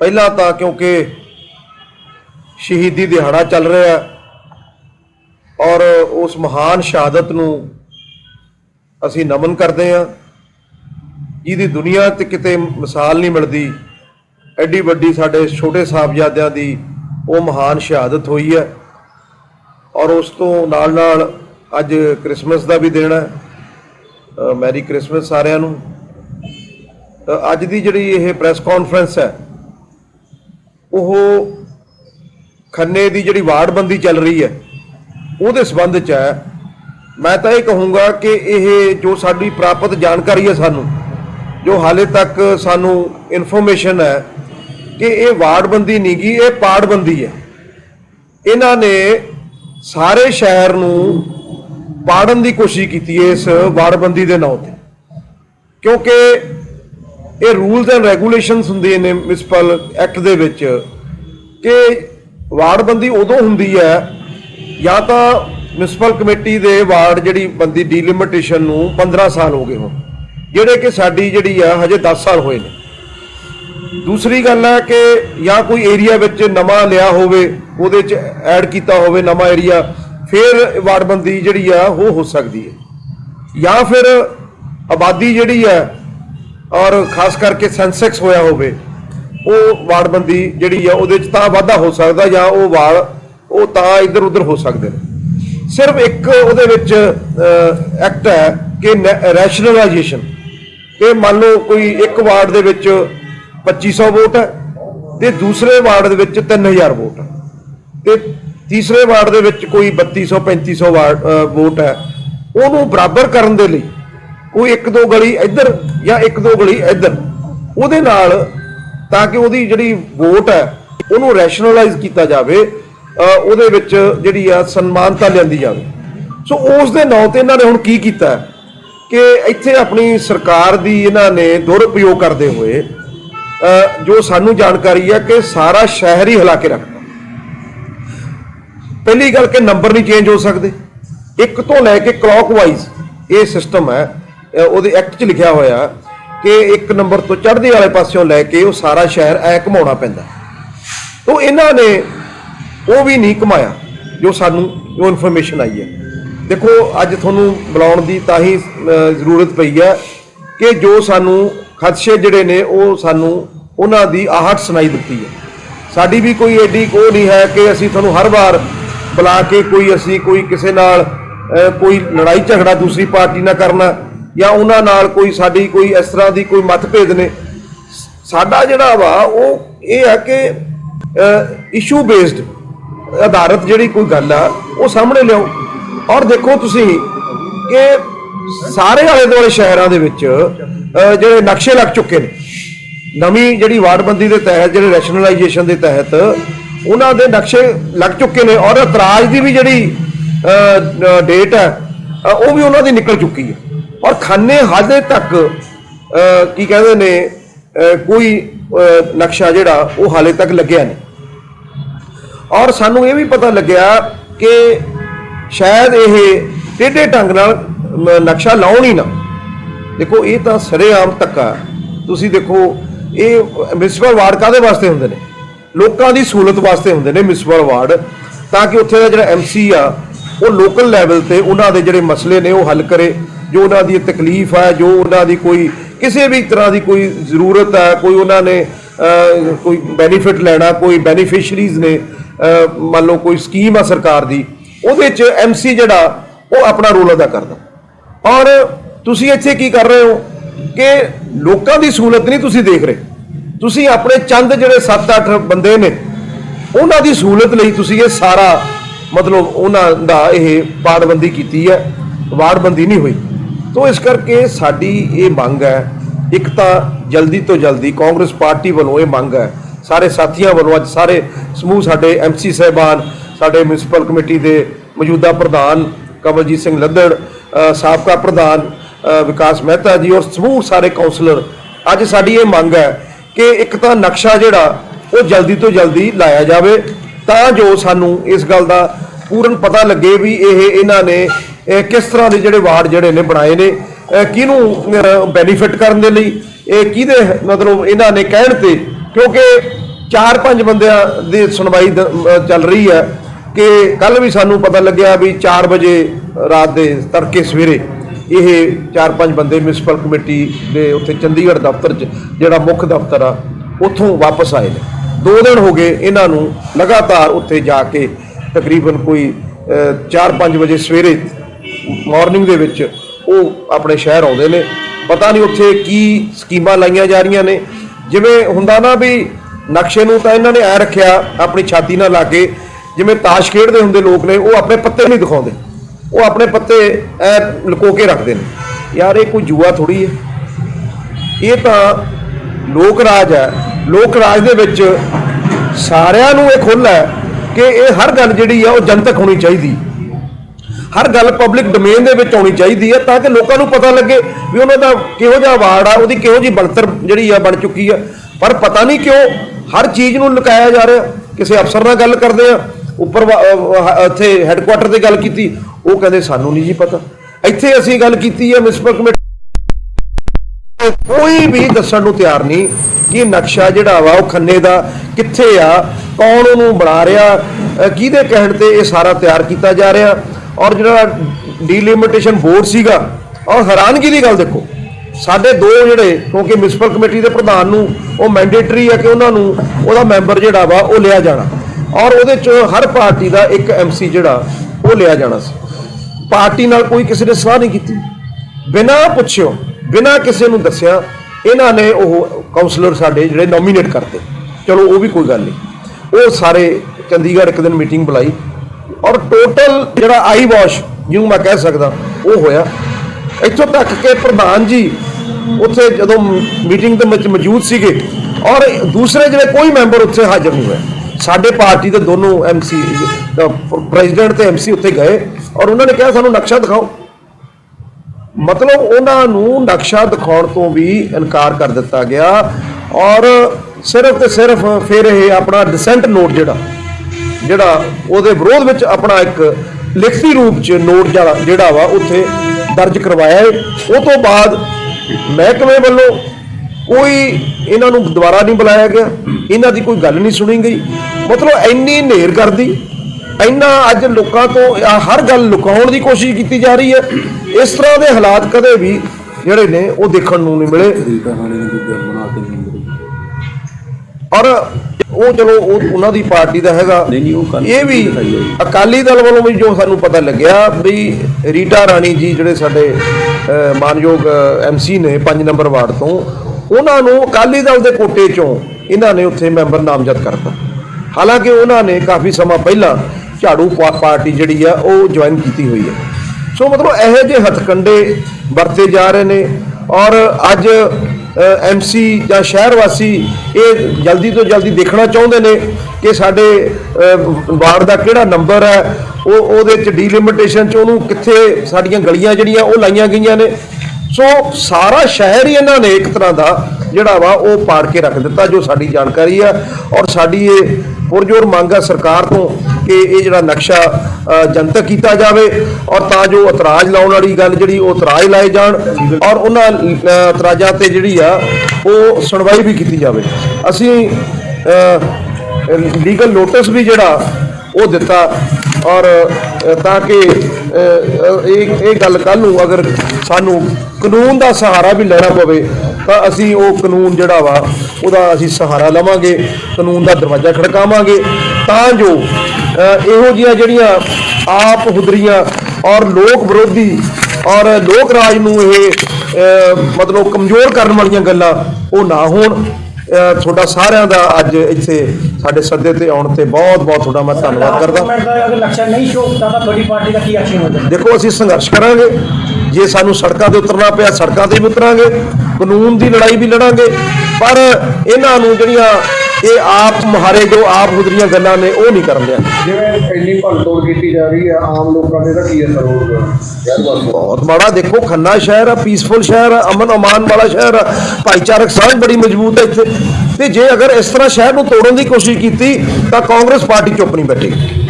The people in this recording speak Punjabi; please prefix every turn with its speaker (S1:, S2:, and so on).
S1: ਪਹਿਲਾਂ ਤਾਂ ਕਿਉਂਕਿ ਸ਼ਹੀਦੀ ਦਿਹਾੜਾ ਚੱਲ ਰਿਹਾ ਹੈ ਔਰ ਉਸ ਮਹਾਨ ਸ਼ਹਾਦਤ ਨੂੰ ਅਸੀਂ ਨਮਨ ਕਰਦੇ ਹਾਂ। ਜਿਹਦੀ ਦੁਨੀਆ 'ਚ ਕਿਤੇ ਮਿਸਾਲ ਨਹੀਂ ਮਿਲਦੀ, ਐਡੀ ਵੱਡੀ ਸਾਡੇ ਛੋਟੇ ਸਾਹਿਬਜ਼ਾਦਿਆਂ ਦੀ ਉਹ ਮਹਾਨ ਸ਼ਹਾਦਤ ਹੋਈ ਹੈ। ਔਰ ਉਸ ਤੋਂ ਨਾਲ ਨਾਲ ਅੱਜ ਕ੍ਰਿਸਮਸ ਦਾ ਵੀ ਦਿਨ ਹੈ। ਮੈਰੀ ਕ੍ਰਿਸਮਸ ਸਾਰਿਆਂ ਨੂੰ। ਅੱਜ ਦੀ ਜਿਹੜੀ ਇਹ ਪ੍ਰੈਸ ਕਾਨਫਰੰਸ ਹੈ ਉਹ ਖੰਨੇ ਦੀ ਜਿਹੜੀ ਵਾਰਡਬੰਦੀ ਚੱਲ ਰਹੀ ਹੈ, ਉਹਦੇ ਸੰਬੰਧ ਚ ਹੈ। ਮੈਂ ਤਾਂ ਇਹ ਕਹੂੰਗਾ ਕਿ ਇਹ ਜੋ ਸਾਡੀ ਪ੍ਰਾਪਤ ਜਾਣਕਾਰੀ ਹੈ ਸਾਨੂੰ, ਜੋ ਹਾਲੇ ਤੱਕ ਸਾਨੂੰ ਇਨਫੋਰਮੇਸ਼ਨ ਹੈ ਕਿ ਇਹ ਵਾਰਡਬੰਦੀ ਨਹੀਂ ਗੀ, ਇਹ ਪਾੜਬੰਦੀ ਹੈ। ਇਹਨਾਂ ਨੇ ਸਾਰੇ ਸ਼ਹਿਰ ਨੂੰ ਪਾੜਨ ਦੀ ਕੋਸ਼ਿਸ਼ ਕੀਤੀ ਹੈ ਇਸ ਵਾਰਡਬੰਦੀ ਦੇ ਨਾਂ ਤੇ। ਕਿਉਂਕਿ ਇਹ ਰੂਲਸ ਐਂਡ ਰੈਗੂਲੇਸ਼ਨਸ ਹੁੰਦੇ ਨੇ ਮਿਊਨਿਸਪਲ ਐਕਟ ਦੇ ਵਿੱਚ ਕਿ ਵਾਰਡਬੰਦੀ ਉਦੋਂ ਹੁੰਦੀ ਹੈ, ਜਾਂ ਤਾਂ ਮਿਊਨਿਸਪਲ ਕਮੇਟੀ ਦੇ ਵਾਰਡ ਜਿਹੜੀ ਬੰਦੀ ਡੀਲਿਮਿਟੇਸ਼ਨ ਨੂੰ 15 ਸਾਲ ਹੋ ਗਏ ਹੋਣ, ਜਿਹੜੇ ਕਿ ਸਾਡੀ ਜਿਹੜੀ ਆ ਹਜੇ 10 ਸਾਲ ਹੋਏ ਨੇ। ਦੂਸਰੀ ਗੱਲ ਹੈ ਕਿ ਜਾਂ ਕੋਈ ਏਰੀਆ ਵਿੱਚ ਨਵਾਂ ਲਿਆ ਹੋਵੇ, ਉਹਦੇ ਚ ਐਡ ਕੀਤਾ ਹੋਵੇ ਨਵਾਂ ਏਰੀਆ ਫਿਰ ਵਾਰਡਬੰਦੀ ਜਿਹੜੀ ਆ ਉਹ ਹੋ ਸਕਦੀ ਹੈ। ਜਾਂ ਫਿਰ ਆਬਾਦੀ ਜਿਹੜੀ ਹੈ ਔਰ ਖਾਸ ਕਰਕੇ ਸੈਂਸੈਕਸ ਹੋਇਆ ਹੋਵੇ ਉਹ ਵਾਰਡਬੰਦੀ ਜਿਹੜੀ ਆ ਉਹਦੇ ਚ ਤਾਂ ਵਾਧਾ ਹੋ ਸਕਦਾ ਜਾਂ ਉਹ ਵਾਰ ਉਹ ਤਾਂ ਇੱਧਰ ਉੱਧਰ ਹੋ ਸਕਦੇ ਨੇ। ਸਿਰਫ ਇੱਕ ਉਹਦੇ ਵਿੱਚ ਐਕਟ ਹੈ ਕਿ ਰੈਸ਼ਨਲਾਈਜੇਸ਼ਨ ਕਿ ਮੰਨ ਲਓ ਕੋਈ ਇੱਕ ਵਾਰਡ ਦੇ ਵਿੱਚ 2500 ਵੋਟ ਹੈ ਤੇ ਦੂਸਰੇ ਵਾਰਡ ਦੇ ਵਿੱਚ 3000 ਵੋਟ ਹੈ ਤੇ ਤੀਸਰੇ ਵਾਰਡ ਦੇ ਵਿੱਚ ਕੋਈ 3200 3500 ਵਾਰਡ ਅ, ਵੋਟ ਹੈ ਉਹਨੂੰ ਬਰਾਬਰ ਕਰਨ ਦੇ ਲਈ ਉਹ ਇੱਕ ਦੋ ਗਲੀ ਇੱਧਰ ਜਾਂ ਇੱਕ ਦੋ ਗਲੀ ਇੱਧਰ। ਉਹਦੇ ਨਾਲ ਤਾਂ ਕਿ ਉਹਦੀ ਜਿਹੜੀ ਵੋਟ ਹੈ, ਉਹਨੂੰ ਰੈਸ਼ਨਲਾਈਜ਼ ਕੀਤਾ ਜਾਵੇ ਉਹਦੇ ਵਿੱਚ ਜਿਹੜੀ ਆ ਸਨਮਾਨਤਾ ਲਿਆਂਦੀ ਜਾਵੇ। ਸੋ ਉਸ ਦੇ ਨਾਂ ਤੇ ਇਹਨਾਂ ਨੇ ਹੁਣ ਕੀ ਕੀਤਾ ਕਿ ਇੱਥੇ ਆਪਣੀ ਸਰਕਾਰ ਦੀ ਇਹਨਾਂ ਨੇ ਦੁਰਉਪਯੋਗ ਕਰਦੇ ਹੋਏ ਜੋ ਸਾਨੂੰ ਜਾਣਕਾਰੀ ਹੈ ਕਿ ਸਾਰਾ ਸ਼ਹਿਰ ਹੀ ਹਿਲਾ ਕੇ ਰੱਖਦਾ ਪਹਿਲੀ ਗੱਲ ਕਿ ਨੰਬਰ ਨਹੀਂ ਚੇਂਜ ਹੋ ਸਕਦੇ। ਇੱਕ ਤੋਂ ਲੈ ਕੇ ਕਲੌਕਵਾਈਜ਼ ਇਹ ਸਿਸਟਮ ਹੈ ਉਹਦੇ ਐਕਟ 'ਚ ਲਿਖਿਆ ਹੋਇਆ ਕਿ ਇੱਕ ਨੰਬਰ ਤੋਂ ਚੜ੍ਹਦੇ ਵਾਲੇ ਪਾਸਿਓਂ ਲੈ ਕੇ ਉਹ ਸਾਰਾ ਸ਼ਹਿਰ ਐ ਘਮਾਉਣਾ ਪੈਂਦਾ। ਤੋਂ ਇਹਨਾਂ ਨੇ ਉਹ ਵੀ ਨਹੀਂ ਘਮਾਇਆ, ਜੋ ਸਾਨੂੰ ਜੋ ਇਨਫੋਰਮੇਸ਼ਨ ਆਈ ਹੈ। ਦੇਖੋ, ਅੱਜ ਤੁਹਾਨੂੰ ਬੁਲਾਉਣ ਦੀ ਤਾਂ ਹੀ ਜ਼ਰੂਰਤ ਪਈ ਹੈ ਕਿ ਜੋ ਸਾਨੂੰ ਖਦਸ਼ੇ ਜਿਹੜੇ ਨੇ, ਉਹ ਸਾਨੂੰ ਉਹਨਾਂ ਦੀ ਆਹਟ ਸੁਣਾਈ ਦਿੱਤੀ ਹੈ। ਸਾਡੀ ਵੀ ਕੋਈ ਐਡੀ ਕੋ ਨਹੀਂ ਹੈ ਕਿ ਅਸੀਂ ਤੁਹਾਨੂੰ ਹਰ ਵਾਰ ਬੁਲਾ ਕੇ ਕੋਈ ਅਸੀਂ ਕੋਈ ਕਿਸੇ ਨਾਲ ਕੋਈ ਲੜਾਈ ਝਗੜਾ ਦੂਸਰੀ ਪਾਰਟੀ ਨਾਲ ਕਰਨਾ ਜਾਂ ਉਹਨਾਂ ਨਾਲ ਕੋਈ ਸਾਡੀ ਕੋਈ ਇਸ ਤਰ੍ਹਾਂ ਦੀ ਕੋਈ ਮਤਭੇਦ ਨੇ। ਸਾਡਾ ਜਿਹੜਾ ਵਾ, ਉਹ ਇਹ ਆ ਕਿ ਇਸ਼ੂ ਬੇਸਡ ਆਧਾਰਿਤ ਜਿਹੜੀ ਕੋਈ ਗੱਲ ਆ, ਉਹ ਸਾਹਮਣੇ ਲਿਆਓ। ਔਰ ਦੇਖੋ ਤੁਸੀਂ ਕਿ ਸਾਰੇ ਆਲੇ ਦੁਆਲੇ ਸ਼ਹਿਰਾਂ ਦੇ ਵਿੱਚ ਜਿਹੜੇ ਨਕਸ਼ੇ ਲੱਗ ਚੁੱਕੇ ਨੇ। ਨਵੀਂ ਜਿਹੜੀ ਵਾਰਡਬੰਦੀ ਦੇ ਤਹਿਤ, ਜਿਹੜੇ ਰੈਸ਼ਨਲਾਈਜੇਸ਼ਨ ਦੇ ਤਹਿਤ, ਉਹਨਾਂ ਦੇ ਨਕਸ਼ੇ ਲੱਗ ਚੁੱਕੇ ਨੇ। ਔਰ ਇਤਰਾਜ਼ ਦੀ ਵੀ ਜਿਹੜੀ ਡੇਟ ਹੈ ਉਹ ਵੀ ਉਹਨਾਂ ਦੀ ਨਿਕਲ ਚੁੱਕੀ ਹੈ ਔਰ ਖਾਨੇ ਹਾਲੇ ਤੱਕ ਕੀ ਕਹਿੰਦੇ ਨੇ ਕੋਈ ਨਕਸ਼ਾ ਜਿਹੜਾ, ਉਹ ਹਾਲੇ ਤੱਕ ਲੱਗਿਆ ਨਹੀਂ। ਔਰ ਸਾਨੂੰ ਇਹ ਵੀ ਪਤਾ ਲੱਗਿਆ ਕਿ ਸ਼ਾਇਦ ਇਹ ਟੇਢੇ ਢੰਗ ਨਾਲ ਨਕਸ਼ਾ ਲਾਉਣ ਹੀ ਨਾ। ਦੇਖੋ, ਇਹ ਤਾਂ ਸਰੇਆਮ ਧੱਕਾ ਤੁਸੀਂ ਦੇਖੋ, ਇਹ ਮਿਊਨਿਸਪਲ ਵਾਰਡ ਕਾਦੇ ਵਾਸਤੇ ਹੁੰਦੇ ਨੇ? ਲੋਕਾਂ ਦੀ ਸਹੂਲਤ ਵਾਸਤੇ ਹੁੰਦੇ ਨੇ ਮਿਊਨਿਸਪਲ ਵਾਰਡ, ਤਾਂ ਕਿ ਉੱਥੇ ਦਾ ਜਿਹੜਾ ਐਮਸੀ ਆ, ਉਹ ਲੋਕਲ ਲੈਵਲ ਤੇ ਉਹਨਾਂ ਦੇ ਜਿਹੜੇ ਮਸਲੇ ਨੇ, ਉਹ ਹੱਲ ਕਰੇ। ਜੋ ਉਹਨਾਂ ਦੀ ਤਕਲੀਫ ਹੈ, ਜੋ ਉਹਨਾਂ ਦੀ ਕੋਈ ਕਿਸੇ ਵੀ ਤਰ੍ਹਾਂ ਦੀ ਕੋਈ ਜ਼ਰੂਰਤ ਹੈ, ਕੋਈ ਉਹਨਾਂ ਨੇ ਕੋਈ ਬੈਨੀਫਿਟ ਲੈਣਾ, ਕੋਈ ਬੈਨੀਫੀਸ਼ੀਅਰੀਜ਼ ਨੇ ਮੰਨ ਲਓ ਕੋਈ ਸਕੀਮ ਆ ਸਰਕਾਰ ਦੀ, ਉਹਦੇ ਚ ਐਮਸੀ ਜਿਹੜਾ, ਉਹ ਆਪਣਾ ਰੋਲ ਅਦਾ ਕਰਦਾ। ਔਰ ਤੁਸੀਂ ਇੱਥੇ ਕੀ ਕਰ ਰਹੇ ਹੋ ਕਿ ਲੋਕਾਂ ਦੀ ਸਹੂਲਤ ਨਹੀਂ ਤੁਸੀਂ ਦੇਖ ਰਹੇ। ਤੁਸੀਂ ਆਪਣੇ ਚੰਦ ਜਿਹੜੇ 7-8 ਬੰਦੇ ਨੇ, ਉਹਨਾਂ ਦੀ ਸਹੂਲਤ ਲਈ ਤੁਸੀਂ ਇਹ ਸਾਰਾ ਮਤਲਬ ਉਹਨਾਂ ਦਾ ਇਹ ਪਾੜਬੰਦੀ ਕੀਤੀ ਹੈ। ਵਾਰਡਬੰਦੀ ਨਹੀਂ ਹੋਈ। ਤੋਂ ਇਸ ਕਰਕੇ ਸਾਡੀ ਇਹ ਮੰਗ ਹੈ, ਇੱਕ ਤਾਂ ਜਲਦੀ ਤੋਂ ਜਲਦੀ ਕਾਂਗਰਸ ਪਾਰਟੀ ਵੱਲੋਂ ਇਹ ਮੰਗ ਹੈ, ਸਾਰੇ ਸਾਥੀਆਂ ਵੱਲੋਂ ਅੱਜ ਸਾਰੇ ਸਮੂਹ ਸਾਡੇ ਐਮਸੀ ਸਹਿਬਾਨ, ਸਾਡੇ ਮਿਊਨਿਸਪਲ ਕਮੇਟੀ ਦੇ ਮੌਜੂਦਾ ਪ੍ਰਧਾਨ ਕਮਲਜੀਤ ਸਿੰਘ ਲੱਦੜ ਸਾਬਕਾ ਪ੍ਰਧਾਨ ਵਿਕਾਸ ਮਹਿਤਾ ਜੀ ਔਰ ਸਮੂਹ ਸਾਰੇ ਕਾਉਂਸਲਰ ਅੱਜ ਸਾਡੀ ਇਹ ਮੰਗ ਹੈ ਕਿ ਇੱਕ ਤਾਂ ਨਕਸ਼ਾ ਜਿਹੜਾ ਉਹ ਜਲਦੀ ਤੋਂ ਜਲਦੀ ਲਾਇਆ ਜਾਵੇ, ਤਾਂ ਜੋ ਸਾਨੂੰ ਇਸ ਗੱਲ ਦਾ ਪੂਰਨ ਪਤਾ ਲੱਗੇ ਵੀ ਇਹ ਇਹਨਾਂ ਨੇ ਇਹ ਕਿਸ ਤਰ੍ਹਾਂ ਦੇ ਜਿਹੜੇ ਵਾਰਡ ਜਿਹੜੇ ਨੇ ਬਣਾਏ ਨੇ ਕਿਹਨੂੰ ਬੈਨੀਫਿਟ ਕਰਨ ਦੇ ਲਈ, ਇਹ ਕਿਹਦੇ ਮਤਲਬ ਇਹਨਾਂ ਨੇ ਕਹਿਣ ਤੇ, ਕਿਉਂਕਿ ਚਾਰ ਪੰਜ ਬੰਦਿਆਂ ਦੀ ਸੁਣਵਾਈ ਚੱਲ ਰਹੀ ਹੈ ਕਿ ਕੱਲ ਵੀ ਸਾਨੂੰ ਪਤਾ ਲੱਗਿਆ ਵੀ 4 ਵਜੇ ਰਾਤ ਦੇ ਤੜਕੇ ਸਵੇਰੇ ਇਹ ਚਾਰ ਪੰਜ ਬੰਦੇ ਮਿਊਨਿਸਪਲ ਕਮੇਟੀ ਦੇ ਉੱਥੇ ਚੰਡੀਗੜ੍ਹ ਦਫ਼ਤਰ 'ਚ ਜਿਹੜਾ ਮੁੱਖ ਦਫ਼ਤਰ ਆ, ਉੱਥੋਂ ਵਾਪਸ ਆਏ ਨੇ। ਦੋ ਦਿਨ ਹੋ ਗਏ ਇਹਨਾਂ ਨੂੰ ਲਗਾਤਾਰ ਉੱਥੇ ਜਾ ਕੇ ਤਕਰੀਬਨ ਕੋਈ 4-5 ਵਜੇ ਸਵੇਰੇ ਮਾਰਨਿੰਗ ਦੇ ਵਿੱਚ ਉਹ ਆਪਣੇ ਸ਼ਹਿਰ ਆਉਂਦੇ ਨੇ। ਪਤਾ ਨਹੀਂ ਉੱਥੇ ਕੀ ਸਕੀਮਾਂ ਲਾਈਆਂ ਜਾ ਰਹੀਆਂ ਨੇ। ਜਿਵੇਂ ਹੁੰਦਾ ਨਾ ਵੀ ਨਕਸ਼ੇ ਨੂੰ ਤਾਂ ਇਹਨਾਂ ਨੇ ਐ ਰੱਖਿਆ, ਆਪਣੀ ਛਾਤੀ ਨਾਲ ਲਾ ਕੇ, ਜਿਵੇਂ ਤਾਸ਼ ਖੇਡਦੇ ਹੁੰਦੇ ਲੋਕ ਨੇ, ਉਹ ਆਪਣੇ ਪੱਤੇ ਨਹੀਂ ਦਿਖਾਉਂਦੇ। ਉਹ ਆਪਣੇ ਪੱਤੇ ਐ ਲੁਕੋ ਕੇ ਰੱਖਦੇ ਨੇ। ਯਾਰ ਇਹ ਕੋਈ ਜੂਆ ਥੋੜੀ ਹੈ। ਇਹ ਤਾਂ ਲੋਕ ਰਾਜ ਹੈ। ਲੋਕ ਰਾਜ ਦੇ ਵਿੱਚ ਸਾਰਿਆਂ ਨੂੰ ਇਹ ਖੁੱਲ੍ਹ ਹੈ ਕਿ ਇਹ ਹਰ ਗੱਲ ਜਿਹੜੀ ਆ ਉਹ ਜਨਤਕ ਹੋਣੀ ਚਾਹੀਦੀ। ਹਰ ਗੱਲ ਪਬਲਿਕ ਡੋਮੇਨ ਦੇ ਵਿੱਚ ਆਉਣੀ ਚਾਹੀਦੀ ਹੈ ਤਾਂ ਕਿ ਲੋਕਾਂ ਨੂੰ ਪਤਾ ਲੱਗੇ ਵੀ ਉਹਨਾਂ ਦਾ ਕਿਹੋ ਜਿਹਾ ਵਾਰਡ ਆ, ਉਹਦੀ ਕਿਹੋ ਜਿਹੀ ਬਣਤਰ ਜਿਹੜੀ ਆ ਬਣ ਚੁੱਕੀ ਆ। ਪਰ ਪਤਾ ਨਹੀਂ ਕਿਉਂ ਹਰ ਚੀਜ਼ ਨੂੰ ਲੁਕਾਇਆ ਜਾ ਰਿਹਾ। ਕਿਸੇ ਅਫਸਰ ਨਾਲ ਗੱਲ ਕਰਦੇ ਆ, ਉੱਪਰ ਵਾ- ਅਹ ਅਹ ਇੱਥੇ ਹੈੱਡਕੁਆਟਰ ਤੇ ਗੱਲ ਕੀਤੀ, ਉਹ ਕਹਿੰਦੇ ਸਾਨੂੰ ਨਹੀਂ ਜੀ ਪਤਾ। ਇੱਥੇ ਅਸੀਂ ਗੱਲ ਕੀਤੀ ਹੈ ਮਿਊਨਿਸਪਲ ਕਮੇਟੀ ਕੋਈ ਵੀ ਦੱਸਣ ਨੂੰ ਤਿਆਰ ਨਹੀਂ ਕਿ ਨਕਸ਼ਾ ਜਿਹੜਾ ਵਾ, ਉਹ ਖੰਨੇ ਦਾ ਕਿੱਥੇ ਆ, ਕੌਣ ਉਹਨੂੰ ਬਣਾ ਰਿਹਾ ਕਿਹਦੇ ਕਹਿਣ ਤੇ ਇਹ ਸਾਰਾ ਤਿਆਰ ਕੀਤਾ ਜਾ ਰਿਹਾ। ਔਰ ਜਿਹੜਾ ਡੀਲਿਮਿਟੇਸ਼ਨ ਬੋਰਡ ਸੀਗਾ ਔਰ ਹੈਰਾਨਗੀ ਦੀ ਗੱਲ ਦੇਖੋ। ਸਾਡੇ ਦੋ ਜਿਹੜੇ, ਕਿਉਂਕਿ ਮਿਊਨਿਸਪਲ ਕਮੇਟੀ ਦੇ ਪ੍ਰਧਾਨ ਨੂੰ ਉਹ ਮੈਂਡੇਟਰੀ ਹੈ ਕਿ ਉਹਨਾਂ ਨੂੰ ਉਹਦਾ ਮੈਂਬਰ ਜਿਹੜਾ ਵਾ ਉਹ ਲਿਆ ਜਾਣਾ। ਔਰ ਉਹਦੇ ਚ ਹਰ ਪਾਰਟੀ ਦਾ ਇੱਕ ਐਮਸੀ ਜਿਹੜਾ, ਉਹ ਲਿਆ ਜਾਣਾ ਸੀ। ਪਾਰਟੀ ਨਾਲ ਕੋਈ ਕਿਸੇ ਨੇ ਸਲਾਹ ਨਹੀਂ ਕੀਤੀ। ਬਿਨਾਂ ਪੁੱਛਿਓ, ਬਿਨਾਂ ਕਿਸੇ ਨੂੰ ਦੱਸਿਆ, ਇਹਨਾਂ ਨੇ ਉਹ ਕਾਉਂਸਲਰ ਸਾਡੇ ਜਿਹੜੇ ਨੋਮੀਨੇਟ ਕਰਤੇ। ਚਲੋ, ਉਹ ਵੀ ਕੋਈ ਗੱਲ ਨਹੀਂ। ਉਹ ਸਾਰੇ ਚੰਡੀਗੜ੍ਹ ਇੱਕ ਦਿਨ ਮੀਟਿੰਗ ਬੁਲਾਈ। ਔਰ ਟੋਟਲ ਜਿਹੜਾ ਆਈ ਵਾਸ਼ ਜਿਉਂ ਮੈਂ ਕਹਿ ਸਕਦਾ, ਉਹ ਹੋਇਆ। ਇੱਥੋਂ ਤੱਕ ਕਿ ਪ੍ਰਧਾਨ ਜੀ ਉੱਥੇ ਜਦੋਂ ਮੀਟਿੰਗ ਦੇ ਵਿੱਚ ਮੌਜੂਦ ਸੀਗੇ, ਔਰ ਦੂਸਰੇ ਜਿਹੜੇ ਕੋਈ ਮੈਂਬਰ ਉੱਥੇ ਹਾਜ਼ਰ ਨਹੀਂ ਹੋਏ। ਸਾਡੇ ਪਾਰਟੀ ਦੇ ਦੋਨੋਂ ਐਮਸੀ ਪ੍ਰੈਜ਼ੀਡੈਂਟ ਤੇ ਐਮਸੀ ਉੱਥੇ ਗਏ, ਔਰ ਉਹਨਾਂ ਨੇ ਕਿਹਾ, ਸਾਨੂੰ ਨਕਸ਼ਾ ਦਿਖਾਓ। ਮਤਲਬ ਉਹਨਾਂ ਨੂੰ ਨਕਸ਼ਾ ਦਿਖਾਉਣ ਤੋਂ ਵੀ ਇਨਕਾਰ ਕਰ ਦਿੱਤਾ ਗਿਆ। ਔਰ ਸਿਰਫ ਤੇ ਸਿਰਫ ਫਿਰ ਇਹ ਆਪਣਾ ਡਿਸੈਂਟ ਨੋਟ ਜਿਹੜਾ ਜਿਹੜਾ ਉਹਦੇ ਵਿਰੋਧ ਵਿੱਚ ਆਪਣਾ ਇੱਕ ਲਿਖਤੀ ਰੂਪ ਚ ਨੋਟ ਜਿਹੜਾ ਵਾ ਉੱਥੇ ਦਰਜ ਕਰਵਾਇਆ ਹੈ ਉਹ ਤੋਂ ਬਾਅਦ ਮਹਿਕਮੇ ਵੱਲੋਂ ਕੋਈ ਇਹਨਾਂ ਨੂੰ ਦੁਬਾਰਾ ਨਹੀਂ ਬੁਲਾਇਆ ਗਿਆ। ਇਹਨਾਂ ਦੀ ਕੋਈ ਗੱਲ ਨਹੀਂ ਸੁਣੀ ਗਈ। ਮਤਲਬ ਇੰਨੀ ਨੇਰ ਕਰਦੀ ਇੰਨਾ ਅੱਜ ਲੋਕਾਂ ਤੋਂ ਹਰ ਗੱਲ ਲੁਕਾਉਣ ਦੀ ਕੋਸ਼ਿਸ਼ ਕੀਤੀ ਜਾ ਰਹੀ ਹੈ। ਇਸ ਤਰ੍ਹਾਂ ਦੇ ਹਾਲਾਤ ਕਦੇ ਵੀ ਜਿਹੜੇ ਨੇ ਉਹ ਦੇਖਣ ਨੂੰ ਨਹੀਂ ਮਿਲੇ। ਔਰ ਉਹ ਚਲੋ ਉਹ ਉਹਨਾਂ ਦੀ ਪਾਰਟੀ ਦਾ ਹੈਗਾ। ਇਹ ਵੀ। ਅਕਾਲੀ ਦਲ ਵੱਲੋਂ ਵੀ ਜੋ ਸਾਨੂੰ ਪਤਾ ਲੱਗਿਆ ਵੀ ਰੀਟਾ ਰਾਣੀ ਜੀ ਜਿਹੜੇ ਸਾਡੇ ਮਾਨਯੋਗ ਐਮਸੀ ਨੇ 5 ਨੰਬਰ ਵਾਰਡ ਤੋਂ ਉਹਨਾਂ ਨੂੰ ਅਕਾਲੀ ਦਲ ਦੇ ਕੋਟੇ ਚੋਂ ਇਹਨਾਂ ਨੇ ਉੱਥੇ ਮੈਂਬਰ ਨਾਮਜ਼ਦ ਕਰਤਾ। ਹਾਲਾਂਕਿ ਉਹਨਾਂ ਨੇ ਕਾਫੀ ਸਮਾਂ ਪਹਿਲਾਂ ਝਾੜੂ ਪਾਰਟੀ ਜਿਹੜੀ ਆ ਉਹ ਜੁਆਇਨ ਕੀਤੀ ਹੋਈ ਹੈ ਸੋ ਮਤਲਬ ਇਹੋ ਜਿਹੇ ਹੱਥਕੰਡੇ ਵਰਤੇ ਜਾ ਰਹੇ ਨੇ ਔਰ ਅੱਜ ਐਮਸੀ ਜਾਂ ਸ਼ਹਿਰ ਵਾਸੀ ਇਹ ਜਲਦੀ ਤੋਂ ਜਲਦੀ ਦੇਖਣਾ ਚਾਹੁੰਦੇ ਨੇ ਕਿ ਸਾਡੇ ਵਾਰਡ ਦਾ ਕਿਹੜਾ ਨੰਬਰ ਹੈ, ਉਹ, ਉਹਦੇ ਚ ਡੀਲਿਮਿਟੇਸ਼ਨ ਚ ਉਹਨੂੰ ਕਿੱਥੇ ਸਾਡੀਆਂ ਗਲੀਆਂ ਜਿਹੜੀਆਂ ਉਹ ਲਾਈਆਂ ਗਈਆਂ ਨੇ। ਸੋ ਸਾਰਾ ਸ਼ਹਿਰ ਹੀ ਇਹਨਾਂ ਨੇ ਇੱਕ ਤਰ੍ਹਾਂ ਦਾ ਜਿਹੜਾ ਵਾ ਉਹ ਪਾੜ ਕੇ ਰੱਖ ਦਿੱਤਾ ਜੋ ਸਾਡੀ ਜਾਣਕਾਰੀ ਆ। ਔਰ ਸਾਡੀ ਇਹ ਪੁਰਜੋਰ ਮੰਗ ਆ ਸਰਕਾਰ ਤੋਂ ਕਿ ਇਹ ਜਿਹੜਾ ਨਕਸ਼ਾ ਜਨਤਕ ਕੀਤਾ ਜਾਵੇ ਔਰ ਤਾਂ ਜੋ ਇਤਰਾਜ਼ ਲਾਉਣ ਵਾਲੀ ਗੱਲ ਜਿਹੜੀ ਉਹ ਇਤਰਾਜ਼ ਲਾਏ ਜਾਣ ਔਰ ਉਹਨਾਂ ਇਤਰਾਜ਼ਾਂ ਤੇ ਜਿਹੜੀ ਆ ਉਹ ਸੁਣਵਾਈ ਵੀ ਕੀਤੀ ਜਾਵੇ। ਅਸੀਂ ਲੀਗਲ ਨੋਟਿਸ ਵੀ ਜਿਹੜਾ ਉਹ ਦਿੱਤਾ ਔਰ ਤਾਂ ਕਿ ਇਹ ਇਹ ਗੱਲ ਕੱਲ ਨੂੰ ਅਗਰ ਸਾਨੂੰ ਕਾਨੂੰਨ ਦਾ ਸਹਾਰਾ ਵੀ ਲੈਣਾ ਪਵੇ ਤਾਂ ਅਸੀਂ ਉਹ ਕਾਨੂੰਨ ਜਿਹੜਾ ਵਾ ਉਹਦਾ ਅਸੀਂ ਸਹਾਰਾ ਲਵਾਂਗੇ ਕਾਨੂੰਨ ਦਾ ਦਰਵਾਜ਼ਾ ਖੜਕਾਵਾਂਗੇ। ਤਾਂ ਜੋ ਇਹੋ ਜਿਹੀਆਂ ਜਿਹੜੀਆਂ ਆਪ ਹੁਦਰੀਆਂ ਔਰ ਲੋਕ ਵਿਰੋਧੀ ਔਰ ਲੋਕ ਰਾਜ ਨੂੰ ਇਹ ਮਤਲਬ ਕਮਜ਼ੋਰ ਕਰਨ ਵਾਲੀਆਂ ਗੱਲਾਂ ਉਹ ਨਾ ਹੋਣ। ਤੁਹਾਡਾ ਸਾਰਿਆਂ ਦਾ ਅੱਜ ਇੱਥੇ ਸਾਡੇ ਸੱਦੇ ਤੇ ਆਉਣ ਤੇ ਬਹੁਤ ਬਹੁਤ ਤੁਹਾਡਾ ਮੈਂ ਧੰਨਵਾਦ ਕਰਦਾ। ਦੇਖੋ ਅਸੀਂ ਸੰਘਰਸ਼ ਕਰਾਂਗੇ। ਜੇ ਸਾਨੂੰ ਸੜਕਾਂ ਤੇ ਉਤਰਨਾ ਪਿਆ ਸੜਕਾਂ ਤੇ ਵੀ ਉਤਰਾਂਗੇ। ਕਾਨੂੰਨ ਦੀ ਲੜਾਈ ਵੀ ਲੜਾਂਗੇ। ਪਰ ਇਹਨਾਂ ਨੂੰ ਜਿਹੜੀਆਂ ਇਹ ਆਪ ਮੁਹਾਰੇ ਜੋ ਆਪ ਹੁਦਰੀਆਂ ਗੱਲਾਂ ਨੇ ਉਹ ਨਹੀਂ ਕਰਨ ਦਿਆਂਗੇ
S2: ਜਿਵੇਂ ਇੰਨੀ ਭੰਨਤੋੜ ਕੀਤੀ ਜਾ ਰਹੀ ਹੈ ਆਮ ਲੋਕਾਂ ਦੇ ਤਾਂ ਕੀ ਅਸਰ ਹੋਊਗਾ?
S1: ਬਹੁਤ ਮਾੜਾ। ਦੇਖੋ ਖੰਨਾ ਸ਼ਹਿਰ ਆ ਪੀਸਫੁਲ ਸ਼ਹਿਰ ਆ ਅਮਨ ਅਮਾਨ ਵਾਲਾ ਸ਼ਹਿਰ ਆ। ਭਾਈਚਾਰਕ ਸਾਂਝ ਬੜੀ ਮਜ਼ਬੂਤ ਹੈ ਇੱਥੇ। ਤੇ ਜੇ ਅਗਰ ਇਸ ਤਰ੍ਹਾਂ ਸ਼ਹਿਰ ਨੂੰ ਤੋੜਨ ਦੀ ਕੋਸ਼ਿਸ਼ ਕੀਤੀ ਤਾਂ ਕਾਂਗਰਸ ਪਾਰਟੀ ਚੁੱਪ ਨਹੀਂ ਬੈਠੇਗੀ।